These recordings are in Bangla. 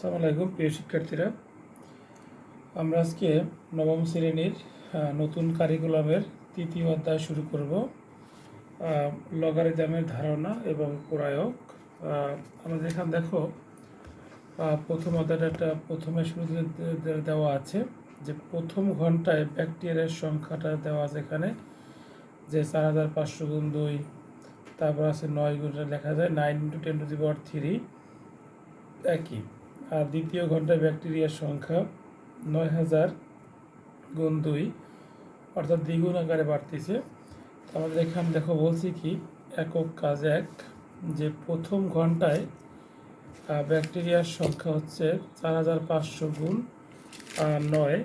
আসসালামু আলাইকুম প্রিয় শিক্ষার্থীরা। আমরা আজকে নবম শ্রেণির নতুন কারিকুলামের তৃতীয় অধ্যায় শুরু করব। লগারিদমের ধারণা এবং প্রয়োগ। আহ, আমাদের এখানে দেখো প্রথম অধ্যায়টা প্রথমে শুরুতে দেওয়া আছে যে প্রথম ঘন্টায় ব্যাকটেরিয়ার সংখ্যাটা দেওয়া আছে এখানে। যে চার হাজার পাঁচশো গুণ দুই তারপর আছে নয় গুণটা লেখা যায়। Nine into ten to the three একই। আর দ্বিতীয় ঘন্টায় ব্যাকটেরিয়ার সংখ্যা নয় হাজার গুণ দুই, অর্থাৎ দ্বিগুণ আকারে বাড়তেছে। আমাদের এখানে দেখো বলছি কি, একক কাজ এক, যে প্রথম ঘন্টায় ব্যাকটেরিয়ার সংখ্যা হচ্ছে চার হাজার পাঁচশো গুণ নয়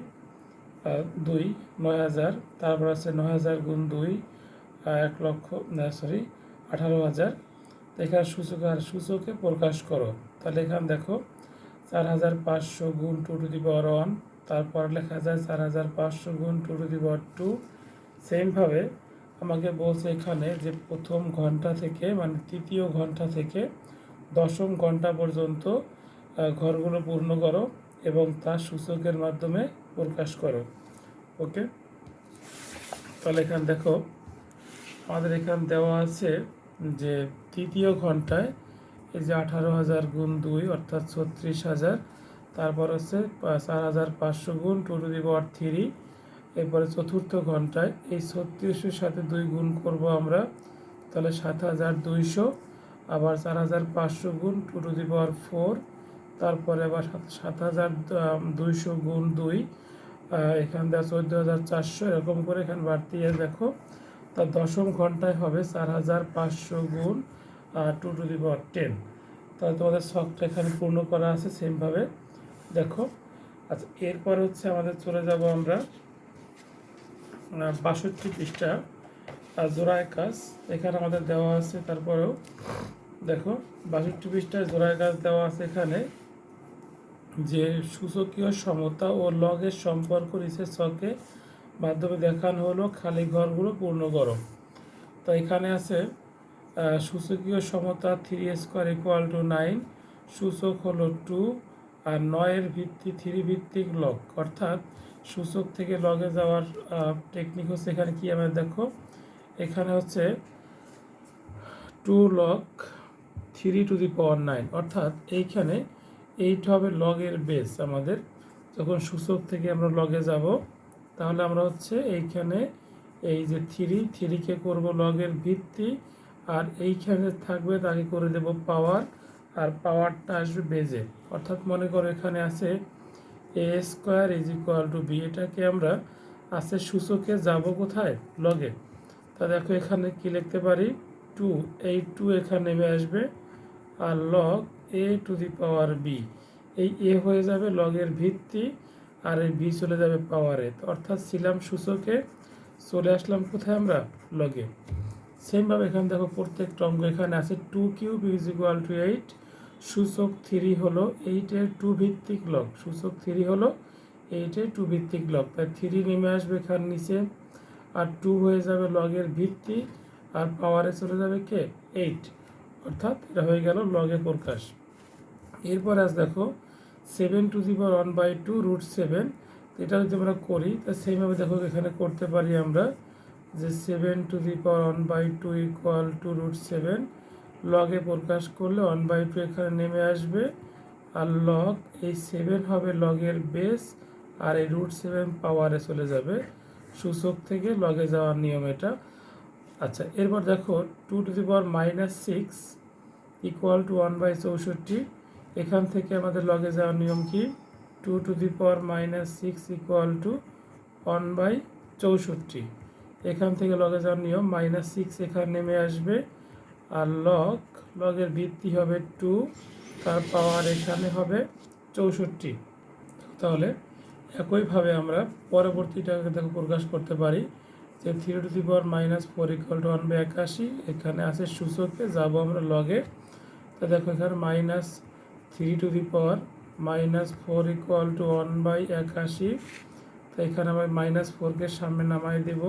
দুই, নয় হাজার, তারপর আছে নয় হাজার গুণ দুই এক লক্ষ সরি আঠারো হাজার। এখানে সূচক আর সূচকে প্রকাশ করো। তাহলে এখানে দেখো চার হাজার পাঁচশো গুণ two to the power one তারপর লেখা যায় চার হাজার পাঁচশো গুণ two to the power two সেমভাবে আমাকে বলছে এখানে যে প্রথম ঘণ্টা থেকে মানে তৃতীয় ঘণ্টা থেকে দশম ঘণ্টা পর্যন্ত ঘরগুলো পূর্ণ করো এবং তার সূচকের মাধ্যমে প্রকাশ করো। ওকে? তাহলে এখানে দেখো, আমাদের এখানে দেওয়া আছে যে তৃতীয় ঘন্টায় এই যে আঠারো হাজার গুণ দুই অর্থাৎ ছত্রিশ হাজার, তারপর হচ্ছে চার হাজার পাঁচশো গুণ two to the power three এরপরে চতুর্থ ঘন্টায় এই ছত্রিশের সাথে দুই গুণ করব আমরা, তাহলে সাত হাজার দুইশো, আবার চার হাজার পাঁচশো গুণ two to the power four তারপরে আবার সাত- হাজার দুইশো গুণ দুই এখান থেকে চোদ্দ হাজার চারশো, এরকম করে এখানে বাড়তি দেখো তার দশম ঘন্টায় হবে চার হাজার পাঁচশো গুণ two to the power ten তাহলে তোমাদের শখটা এখানে পূর্ণ করা আছে সেমভাবে দেখো। আচ্ছা এরপর হচ্ছে আমাদের চলে যাব আমরা বাষট্টি পৃষ্ঠা জোড়ায় কাজ। এখানে আমাদের দেওয়া আছে, তারপরেও দেখো, বাষট্টি পৃষ্ঠায় জোড়ায় কাজ দেওয়া আছে এখানে, যে সূচকীয় সমতা ও লগের সম্পর্ক নিচের ছকে মাধ্যমে দেখানো হলো, খালি ঘরগুলো পূর্ণ করো তো এখানে আছে সূচকীয় সমতা three square equal to nine সূচক হলো টু আর নয়ের ভিত্তি থ্রি ভিত্তিক লগ অর্থাৎ সূচক থেকে লগে যাওয়ার টেকনিক হচ্ছে এখানে কি আমরা দেখো? এখানে হচ্ছে two log three to the power nine অর্থাৎ এইখানে এইট হবে লগের বেস আমাদের। যখন সূচক থেকে আমরা লগে যাব, তাহলে আমরা হচ্ছে এইখানে এই যে থ্রি থ্রিকে করব লগের ভিত্তি। আর এইখানে থাকবে তাকে করে দেব পাওয়ার, আর পাওয়ারটা আসবে বেজে। অর্থাৎ মনে করো এখানে আছে a square is equal to b এটাকে আমরা আছে সূচকে যাব কোথায়? লগে তা দেখো এখানে কি লিখতে পারি? টু এই টু এখানে নেমে আসবে, আর log a to the power b এই এ হয়ে যাবে লগের ভিত্তি, আর এই বি চলে যাবে পাওয়ারে অর্থাৎ ছিলাম সূচকে, চলে আসলাম কোথায় আমরা? লগে সেমভাবে এখানে দেখো প্রত্যেকটা অঙ্ক এখানে আছে two cube is equal to eight সূচক থ্রি হলো এইটের টু ভিত্তিক লগ সূচক থ্রি হলো এইটের টু ভিত্তিক লগ তাই থ্রি নেমে আসবে এখানে নিচে, আর টু হয়ে যাবে লগের ভিত্তি, আর পাওয়ারে চলে যাবে কে? এইট অর্থাৎ এটা হয়ে গেল লগে প্রকাশ। এরপর আজ দেখো seven to the one by two root seven এটা যদি আমরা করি, তা সেইভাবে দেখো এখানে করতে পারি আমরা যে seven to the power one by two equal to root seven লগে প্রকাশ করলে ওয়ান বাই টু এখানে নেমে আসবে। আর লগ এই সেভেন হবে লগের বেস আর এই রুট সেভেন পাওয়ারে চলে যাবে। সূচক থেকে লগে যাওয়ার নিয়ম এটা। আচ্ছা এরপর দেখো two to the power minus six equal to one by চৌষট্টি। এখান থেকে আমাদের লগে যাওয়ার নিয়ম কি? Two to the power minus six equal to one by চৌষট্টি। এখান থেকে লগে যাওয়ার নিয়ম মাইনাস সিক্স এখানে নেমে আসবে। আর লগ লগের ভিত্তি হবে টু তার পাওয়ার এখানে হবে চৌষট্টি। তাহলে একইভাবে আমরা পরবর্তীটাকে দেখো প্রকাশ করতে পারি যে three to the power minus four equal to one by একাশি, এখানে আছে সূচকে, যাব আমরা লগে তো দেখো এখানে minus three to the power minus four equal to one by একাশি। তো এখানে আমরা মাইনাস ফোরকে সামনে নামাই দেব।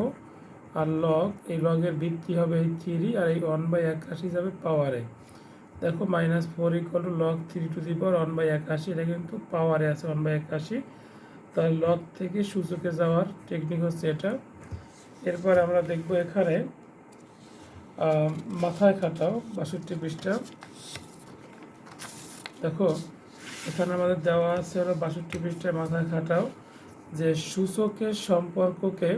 আর লগ, এই লগের ভিত্তি হবে এই থ্রি আর এই ওয়ান বাই একাশি যাবে পাওয়ারে দেখো minus four equal to log three to the power one by একাশি, এটা কিন্তু পাওয়ারে আছে ওয়ান বাই একাশি। তাহলে লগ থেকে সূচকে যাওয়ার টেকনিক হচ্ছে এটা। এরপর আমরা দেখব এখানে মাথায় খাটাও, বাষট্টি পৃষ্ঠা। দেখো, এখানে আমাদের দেওয়া আছে হলো বাষট্টি পৃষ্ঠায় মাথায় খাটাও যে সূচকের সম্পর্ককে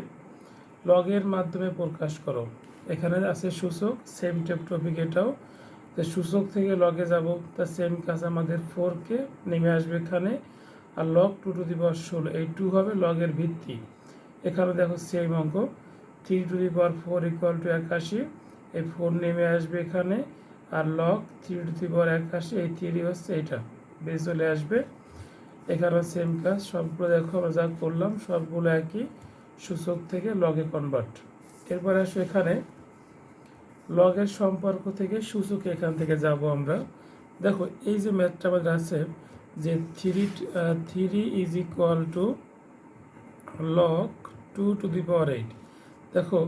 লগের মাধ্যমে প্রকাশ করো। এখানে আছে সূচক সেম টেপ টপিক এটাও। যে সূচক থেকে লগে যাব, তা সেম কাজ আমাদের ফোরকে নেমে আসবে এখানে। আর log two to the power ষোলো, এই টু হবে লগের ভিত্তি। এখানে দেখো সেম অঙ্ক three to the power four equal to একাশি, এই ফোর নেমে আসবে এখানে। আর log three to the power একাশি, এই থ্রি হচ্ছে এটা বেশ চলে আসবে। এখানেও সেম কাজ, সবগুলো দেখো আমরা যা করলাম, সবগুলো একই। সূচক থেকে লগে কনভার্ট এরপরে আসো এখানে। লগের সম্পর্ক থেকে সূচক এখান থেকে যাব আমরা। দেখো, এই যে ম্যাথটা আমাদের আছে যে three three is equal to log two to the power eight দেখো,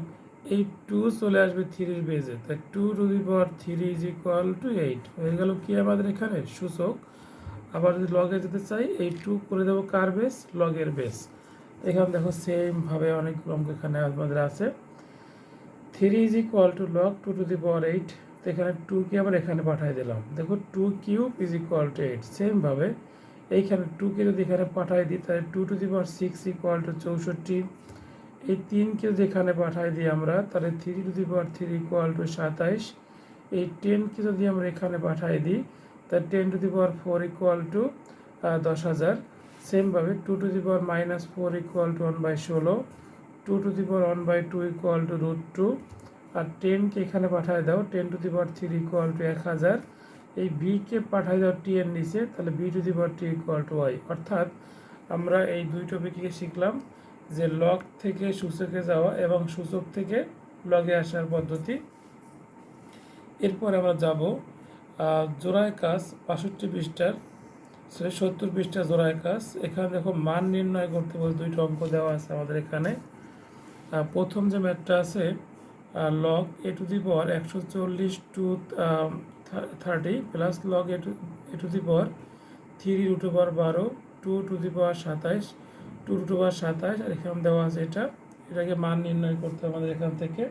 এই টু চলে আসবে থ্রির বেজে তাই two to the power three is equal to eight হয়ে গেল কি আমাদের এখানে? সূচক। আবার যদি লগে যেতে চাই, এই টু করে দেবো কার বেস লগের বেস এখানে দেখো সেমভাবে অনেকগুলো অঙ্ক এখানে আমাদের আছে। Three is equal to log two to the power eight তো এখানে টুকে আবার এখানে পাঠিয়ে দিলাম। দেখো two cube is equal to eight সেমভাবে এইখানে টুকে যদি এখানে পাঠিয়ে দিই, তাহলে two to the power six equal to চৌষট্টি। এই তিনকে যদি এখানে পাঠিয়ে দিই আমরা, তাহলে three to the power three equal to সাতাইশ। এই টেনকে যদি আমরা এখানে পাঠিয়ে দিই, তাহলে ten to the power four equal to দশ হাজার। সেমভাবে two to the power minus four equal to one by ষোলো two to the power one by two equal to root two আর টেনকে এখানে পাঠিয়ে দাও ten to the power three equal to এক হাজার। এই বিকে পাঠিয়ে দাও টি এর নিচে, তাহলে b to the power t equal to y অর্থাৎ আমরা এই দুই টপিকে শিখলাম যে লগ থেকে সূচকে যাওয়া এবং সূচক থেকে লগে আসার পদ্ধতি। এরপর আমরা যাব জোড়ায় কাজ বাষট্টি পৃষ্ঠার সত্তর পৃষ্ঠা জোড়ায় কাজ। এখানে দেখো মান নির্ণয় করতে বলে দুইটা অঙ্ক দেওয়া আছে আমাদের এখানে। প্রথম যে ম্যাথটা আছে log A to the power একশো চল্লিশ to thirty plus log a to a to the power three root power বারো টু টু দি পাওয়ার সাতাইশ টু টু পাওয়ার সাতাইশ, আর এখানে দেওয়া আছে এটা। এটাকে মান নির্ণয় করতে আমাদের এখান থেকে।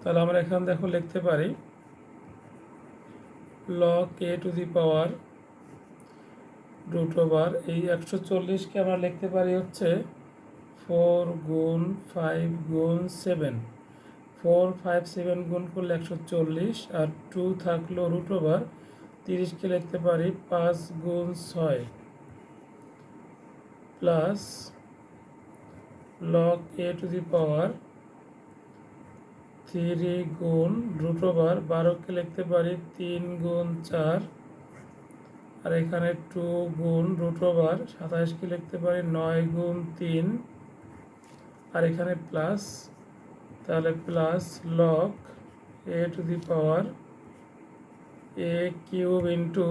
তাহলে আমরা এখান দেখো লিখতে পারি। Log a to the power root over এই একশো চল্লিশকে আমরা লিখতে পারি হচ্ছে ফোর গুণ ফাইভ গুণ সেভেন ফোর ফাইভ সেভেন গুণ করলে একশো চল্লিশ আর টু থাকল রুট ওভার তিরিশকে লিখতে পারি পাঁচ গুণ ছয়। Plus log a to the power three গুণ রুট ওভার বারোকে লিখতে পারি তিন গুণ চার। আর এখানে টু গুণ রুট ওভার সাতাশকে লিখতে পারি নয় গুণ তিন। আর এখানে প্লাস, তাহলে plus log a to the power a cube into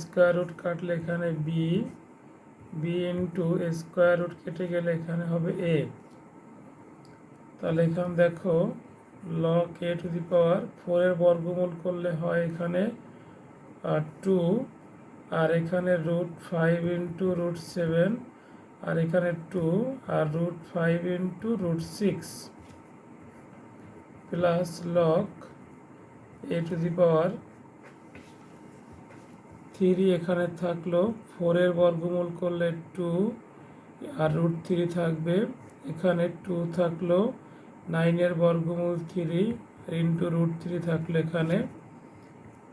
square root কাটলে এখানে b b into square root কেটে গেলে এখানে হবে এ। তাহলে এখানে দেখো লগ এ টু দি পাওয়ার ফোরের বর্গমূল করলে হয় এখানে টু আর এখানে root five into root seven আর এখানে two R root five into root six plus log a to the power three এখানে থাকল ফোরের বর্গমূল করলে টু আর রুট থ্রি থাকবে, এখানে টু থাকল নাইনের বর্গমূল থ্রি, ইন্টু রুট থ্রি থাকল এখানে।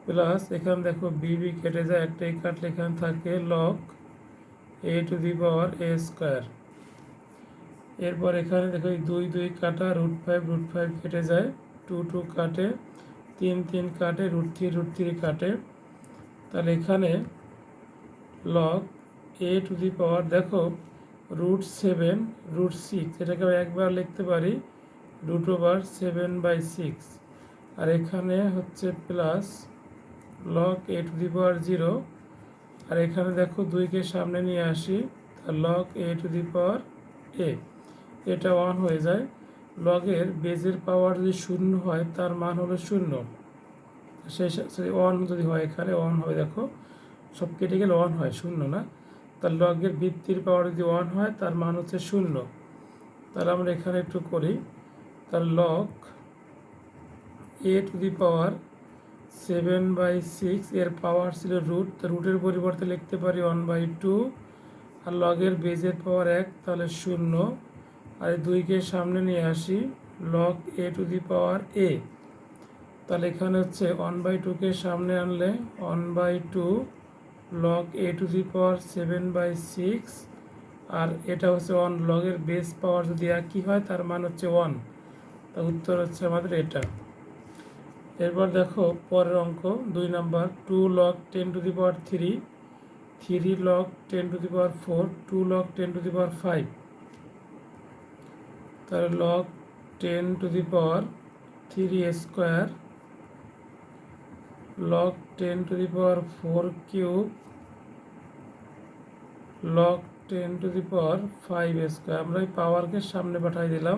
প্লাস এখানে দেখো বিবি কেটে যায়, একটাই কাটলে এখানে থাকে log a to the power a square এরপর এখানে দেখো দুই দুই কাটা রুট ফাইভ রুট ফাইভ কেটে যায় টু টু কাটে, তিন তিন কাটে রুট থ্রি রুট থ্রি কাটে। তাহলে এখানে লগ এ টু দি পাওয়ার দেখো রুট সেভেন রুট সিক্স এটাকে একবার লিখতে পারি root over seven by six আর এখানে হচ্ছে plus log a to the power zero আর এখানে দেখো দুইকে সামনে নিয়ে আসি log A to the power এ এটা ওয়ান হয়ে যায়। লগের বেজের পাওয়ার যদি শূন্য হয়, তার মান হলো শূন্য। সেই অন যদি হয় এখানে অন হবে দেখো। সব কেটে গেলে অন হয়, শূন্য না? তার লগের ভিত্তির পাওয়ার যদি ওয়ান হয়, তার মান হচ্ছে শূন্য। তাহলে আমরা এখানে একটু করি। তার log a to the power seven by six এর পাওয়ার ছিল রুট রুটের পরিবর্তে লিখতে পারি ওয়ান বাই টু আর লগের বেজের পাওয়ার এক, তাহলে শূন্য। আর দুইকে সামনে নিয়ে আসি log A to the power এ তাহলে এখানে হচ্ছে ওয়ান বাই টুকে সামনে আনলে one by two log a to the power seven by six আর এটা হচ্ছে ওয়ান লগের বেস পাওয়ার যদি একই হয়, তার মান হচ্ছে ওয়ান তা উত্তর হচ্ছে আমাদের এটা। এরপর দেখো, পরের অঙ্ক, দুই number two log ten to the power three three log ten to the power four two log ten to the power five তাহলে log ten to the power three square log 10 to the power 4 cube, log 10 to the power 5 square আমরা এই পাওয়ারকে সামনে পাঠাই দিলাম।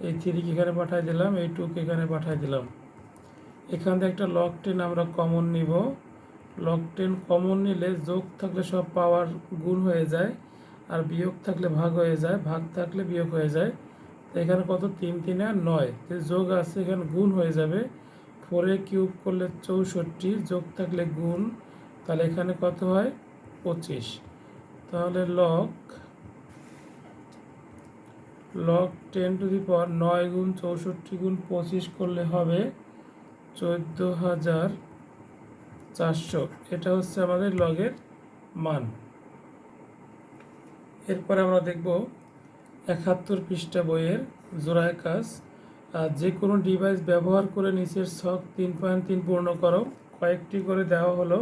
এই থ্রিকে এখানে পাঠাই দিলাম, এই টুকে এখানে পাঠাই দিলাম। এখান থেকে একটা লক টেন আমরা কমন নিব। লক টেন কমন নিলে যোগ থাকলে সব পাওয়ার গুণ হয়ে যায় আর বিয়োগ থাকলে ভাগ হয়ে যায়, ভাগ থাকলে বিয়োগ হয়ে যায়। এখানে কত? তিন তিন আর নয়। যে যোগ আছে, এখানে গুণ হয়ে যাবে। ফোরে কিউব করলে চৌষট্টি, যোগ থাকলে গুণ, তাহলে এখানে কত হয়? পঁচিশ। তাহলে log log ten to the power নয় গুণ চৌষট্টি গুণ পঁচিশ করলে হবে চোদ্দ হাজার চারশো। এটা হচ্ছে আমাদের লগের মান। এরপরে আমরা দেখব একাত্তর পৃষ্ঠা বইয়ের জোড়ায় কাজ। যে কোনো ডিভাইস ব্যবহার করে নিচের ছক তিন পয়েন্ট তিন পূর্ণ করো। কয়েকটি করে দেওয়া হলো।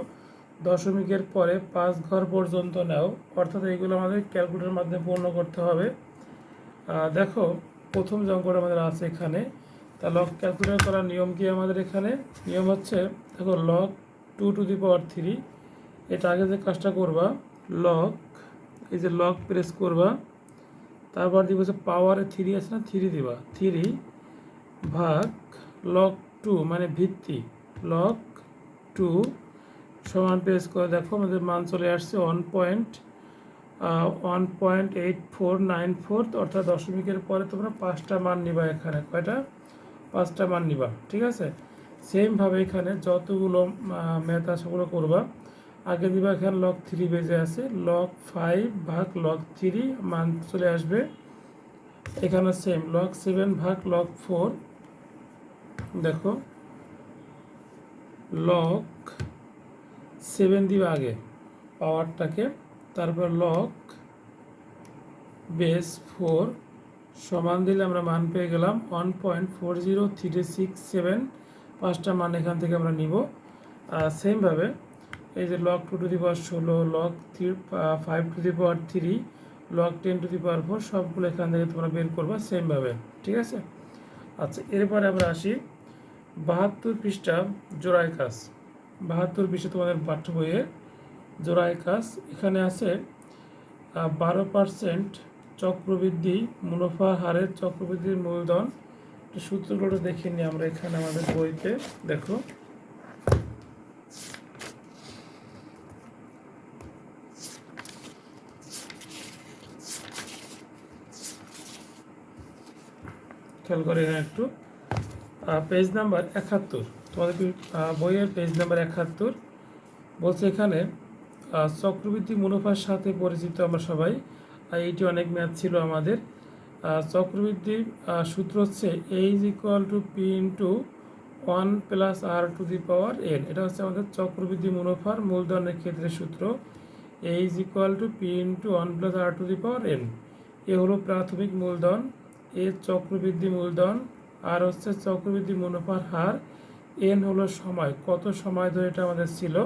দশমিকের পরে পাঁচ ঘর পর্যন্ত নাও। অর্থাৎ এইগুলো আমাদের ক্যালকুলেটারের মাধ্যমে পূর্ণ করতে হবে। দেখো, প্রথম যে অঙ্কটা আমাদের আছে এখানে, তা লগ ক্যালকুলেট করার নিয়ম কি আমাদের এখানে? নিয়ম হচ্ছে, দেখো log two to the power three এটা আগে যে কাজটা করবা লগ এই যে লগ প্রেস করবা, তারপর দিব হচ্ছে পাওয়ারে থ্রি আছে না থ্রি দিবা থ্রি ভাগ লক টু মানে ভিত্তি লক টু সমান প্রেস করে দেখো, আমাদের মান চলে আসছে one point one point eight four nine four অর্থাৎ দশমিকের পরে তোমরা পাঁচটা মান নিবা এখানে। কয়টা? পাঁচটা মান নিবা, ঠিক আছে? সেমভাবে এখানে যতগুলো ম্যাথ আছে ওগুলো করবা। আগে দিবা এখানে লগ থ্রি বেজে আছে। লগ ফাইভ ভাগ লগ থ্রি মান চলে আসবে। এখানে সেম লগ সেভেন ভাগ লগ ফোর দেখো লগ সেভেন দিবে আগে পাওয়ারটাকে তারপর লক বেস ফোর সমান দিলে আমরা মান পেয়ে গেলাম one point four zero three six seven পাঁচটা মান এখান থেকে আমরা নিব। সেমভাবে এই যে log two to the power ষোলো log three five to the power three log ten to the power four সবগুলো এখান থেকে তোমরা বের করবা সেমভাবে ঠিক আছে? আচ্ছা এরপরে আমরা আসি বাহাত্তর পৃষ্ঠা জোড়ায় কাজ। বাহাত্তর পৃষ্ঠা তোমাদের পাঠ্য বইয়ে জোড়ায় কাজ। এখানে আছে বারো পার্সেন্ট চক্রবৃদ্ধি, মুনাফা হারের চক্রবৃদ্ধির মূলধন। সূত্রগুলো দেখে নিই আমরা এখানে আমাদের বইতে। দেখো। খেয়াল করে এখানে একটু। পেজ নাম্বার একাত্তর। তোমাদের বইয়ের পেজ নাম্বার একাত্তর? বলছে এখানে চক্রবৃদ্ধি মুনাফার সাথে পরিচিত আমরা সবাই। এইটি অনেক ম্যাথ ছিল আমাদের। চক্রবৃদ্ধি সূত্র হচ্ছে h equal to p into one plus r to the power n এটা হচ্ছে আমাদের চক্রবৃদ্ধি মুনাফার মূলধনের ক্ষেত্রে সূত্র। H equal to p into one plus r to the power n a হলো প্রাথমিক মূলধন, এ চক্রবৃদ্ধি মূলধন, আর হচ্ছে চক্রবৃদ্ধি মুনাফার হার। এন হলো সময়, কত সময় ধরে এটা আমাদের ছিল?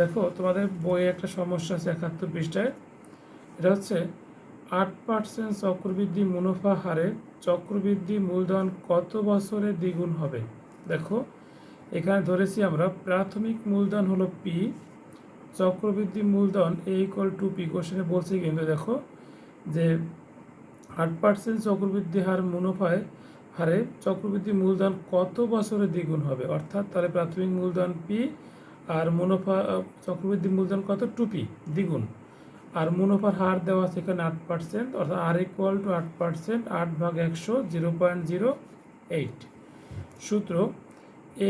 দেখো, তোমাদের বইয়ে একটা সমস্যা আছে একাত্তর পৃষ্ঠায়। এটা হচ্ছে, আট পার্সেন্ট চক্রবৃদ্ধি মুনাফা হারে চক্রবৃদ্ধি মূলধন কত বছরে দ্বিগুণ হবে? দেখো, এখানে ধরেছি আমরা, প্রাথমিক মূলধন হলো পি চক্রবৃদ্ধি মূলধন এ ইকুয়াল টু পি কোশ্চেনে বলছি কিন্তু দেখো, যে আট পার্সেন্ট চক্রবৃদ্ধি হার মুনাফায় হারে চক্রবৃদ্ধি মূলধন কত বছরে দ্বিগুণ হবে? অর্থাৎ তাহলে প্রাথমিক মূলধন পি আর মুনাফা চক্রবৃদ্ধি মূলধন কত? টুপি, দ্বিগুণ। আর মুনাফার হার দেওয়া আছে এখানে আট পার্সেন্ট, অর্থাৎ আর ইকুয়াল টু আট পার্সেন্ট, আট ভাগ একশো, জিরো পয়েন্ট জিরো এইট। সূত্র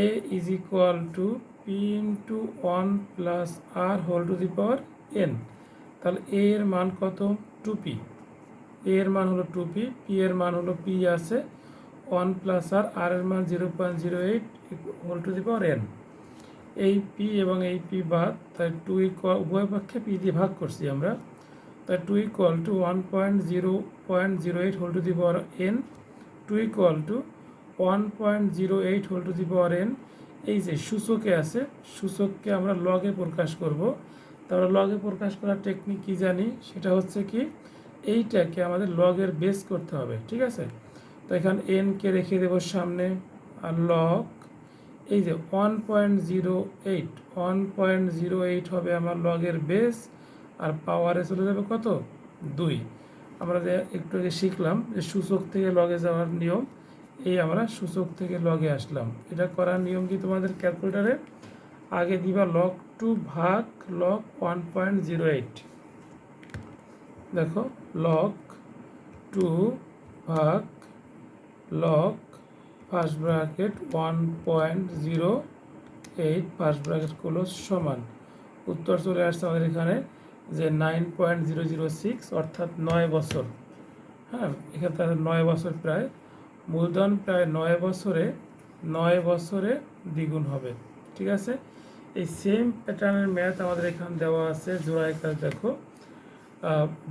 a is equal to p into one plus r whole to the power n তাহলে এ এর মান কত? টু পি এ এর মান হলো টু পি পি এর মান হলো পি আছে ওয়ান প্লাস আর আর এর মান zero point zero eight whole to the power n এই পি এবং এই পি বাদ, তাই টু ইকুয়াল উভয় পক্ষে পি দিয়ে ভাগ করছি আমরা। তাই two equal to one point zero point zero eight whole to the power n two equal to one point zero eight whole to the power n এই যে সূচকে আছে, সূচককে আমরা লগে প্রকাশ করব। তারপরে লগে প্রকাশ করার টেকনিক কী জানি? সেটা হচ্ছে কি, এইটাকে আমাদের লগের বেস করতে হবে, ঠিক আছে? তো এখানে এনকে রেখে দেবো সামনে, আর লগ এই যে one point zero eight one point zero eight হবে আমার লগের বেস আর পাওয়ারে চলে যাবে কত? দুই। আমরা যে একটু আগে শিখলাম যে সূচক থেকে লগে যাওয়ার নিয়ম, এই আমরা সূচক থেকে লগে আসলাম। এটা করার নিয়ম কি তোমাদের ক্যালকুলেটারে আগে দিবা লগ টু ভাগ log one point zero eight দেখো লগ টু ভাগ log first bracket one point zero eight first bracket close সমান। উত্তর চলে আসছে আমাদের এখানে যে nine point zero zero six অর্থাৎ নয় বছর। হ্যাঁ এখানে তাদের নয় বছর প্রায়। মূলধন প্রায় নয় বছরে নয় বছরে দ্বিগুণ হবে। ঠিক আছে? এই সেম প্যাটার্নের ম্যাথ আমাদের এখানে দেওয়া আছে, জোড়ায় কাজ দেখো।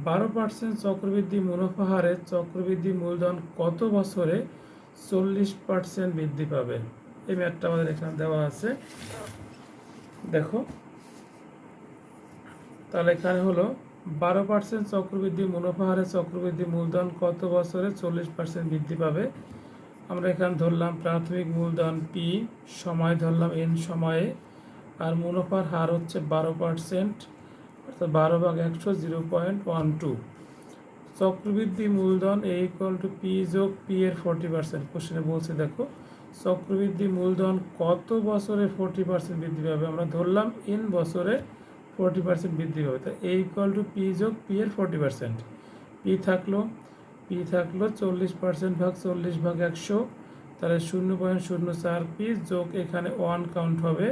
বারো পার্সেন্ট চক্রবৃদ্ধি মুনাফা হারে চক্রবৃদ্ধি মূলধন কত বছরে চল্লিশ পার্সেন্ট বৃদ্ধি পাবে। এই ম্যাথটা আমাদের এখানে দেওয়া আছে। দেখো। তাহলে এখানে হলো বারো পার্সেন্ট চক্রবৃদ্ধি, মুনাফা হারে চক্রবৃদ্ধি, মূলধন কত বছরে চল্লিশ পার্সেন্ট বৃদ্ধি পাবে? আমরা এখানে ধরলাম প্রাথমিক মূলধন পি সময়, ধরলাম এন সময়ে, আর মুনাফার হার হচ্ছে বারো পার্সেন্ট অর্থাৎ বারো ভাগ একশো, জিরো পয়েন্ট ওয়ান টু। চক্রবৃদ্ধি মূলধন এ ইকুয়াল টু পি যোগ পি এর ফোরটি পার্সেন্ট কোশ্চেনে বলছে, দেখো, চক্রবৃদ্ধি মূলধন কত বছরে ফোরটি পার্সেন্ট বৃদ্ধি পাবে? আমরা ধরলাম ইন বছরে ফোরটি পার্সেন্ট বৃদ্ধি পাবে তা এ ইকুয়াল টু পি যোগ পি এর ফোরটি পার্সেন্ট পি থাকল পি থাকল চল্লিশ পার্সেন্ট ভাগ চল্লিশ ভাগ একশো। তাহলে শূন্য পয়েন্ট শূন্য চার পি যোগ এখানে ওয়ান কাউন্ট হবে।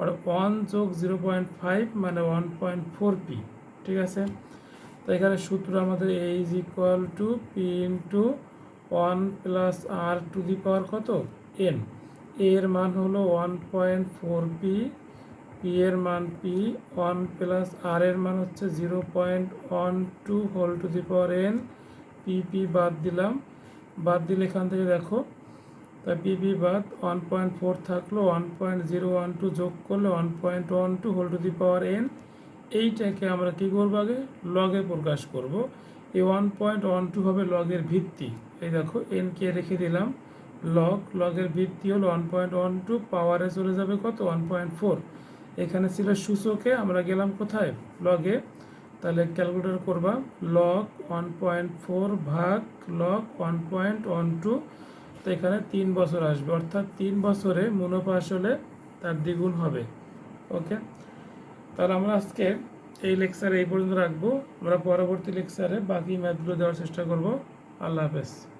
আর ওয়ান যোগ জিরো পয়েন্ট ফাইভ মানে ওয়ান পয়েন্ট ফোর পি ঠিক আছে? তো এখানে সূত্র আমাদের a is equal to p into one plus r to the power কত? এন এর মান হলো one point four p p এর মান পি ওয়ান প্লাস আর এর মান হচ্ছে zero point one two whole to the power n p p বাদ দিলাম। বাদ দিলে এখান থেকে দেখো তা পিপি বাদ ওয়ান পয়েন্ট ফোর থাকল one point zero one two যোগ করলে one point one two whole to the power n এইটাকে আমরা কী করব আগে? লগে প্রকাশ করব। এই ওয়ান পয়েন্ট ওয়ান টু হবে লগের ভিত্তি। এই দেখো এনকে রেখে দিলাম। লগ লগের ভিত্তি হলো ওয়ান পয়েন্ট ওয়ান টু পাওয়ারে চলে যাবে কত? ওয়ান পয়েন্ট ফোর এখানে ছিল সূচকে, আমরা গেলাম কোথায়? লগে তাহলে ক্যালকুলেটর করবা লগ ওয়ান পয়েন্ট ফোর ভাগ log one point one two তো এখানে তিন বছর আসবে। অর্থাৎ তিন বছরে মুনাফা আসলে তার দ্বিগুণ হবে। ওকে তাহলে আমরা আজকে এই লেকচার এই পর্যন্ত রাখব। আমরা পরবর্তী লেকচারে বাকি ম্যাথগুলো দেওয়ার চেষ্টা করব। আল্লাহ হাফেজ।